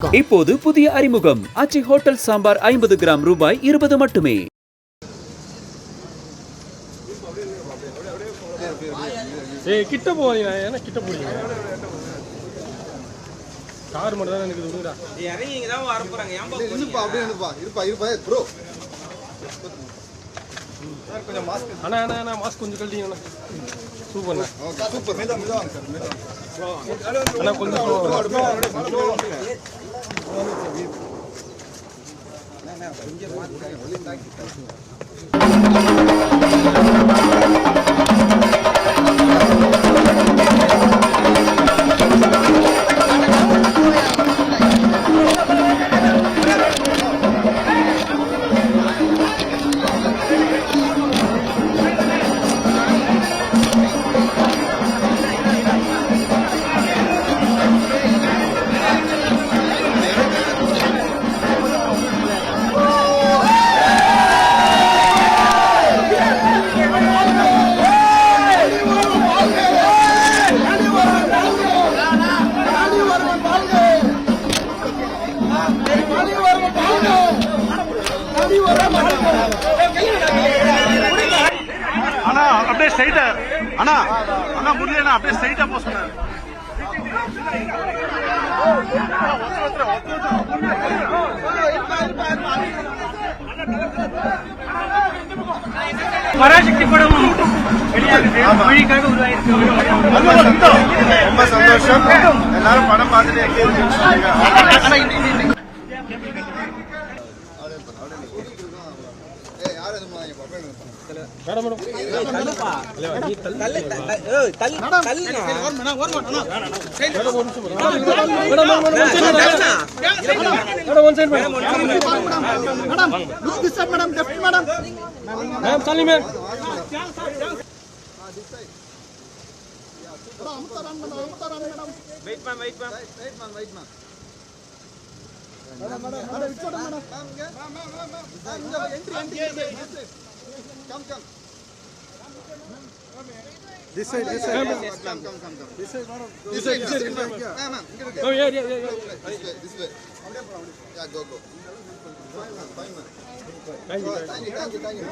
இப்போது புதிய அறிமுகம். அச்சி ஹோட்டல் சாம்பார் ஐம்பது கிராம் ரூபாய் இருபது மட்டுமே. கிட்ட போவீங்க ஏன்னா கிட்ட போறீங்க? கார் மட்டும் தான் எனக்கு விடுங்கடா. இறங்கி தான் வர போறாங்க. ஏன்பா போறீங்க? இருப்பா அப்படியே இருப்பா. இருப்பா இருப்பா. ப்ரோ கொஞ்சம் மாஸ்க் அண்ணா அண்ணா அண்ணா மாஸ்க் கழட்டிங்கண்ணா சூப்பர் சார் அண்ணா கொஞ்சம் ના ના அண்ணா அப்படியே ஸ்ட்ரைட்டா அண்ணா அண்ணா முடியலண்ணா அப்படியே ஸ்ட்ரைட்டா போக சொன்னாரு. பராசக்தி படம் வெளியாகுது மொழிக்காக உருவாயிருக்கு ரொம்ப சந்தோஷம் ரொம்ப சந்தோஷம். எல்லாரும் படம் பார்த்துட்டு மேடம் மேடம் சாலி மேம் வெயிட் பண்ண வெயிட் பண்ண This side, this side. Yes, come, come, come, come. This side, madam. This side, this side. Ma'am, ma'am. Oh, go, yeah, yeah, yeah. This way, this way. Yeah, go, go. Fine, man. Thank you, thank you.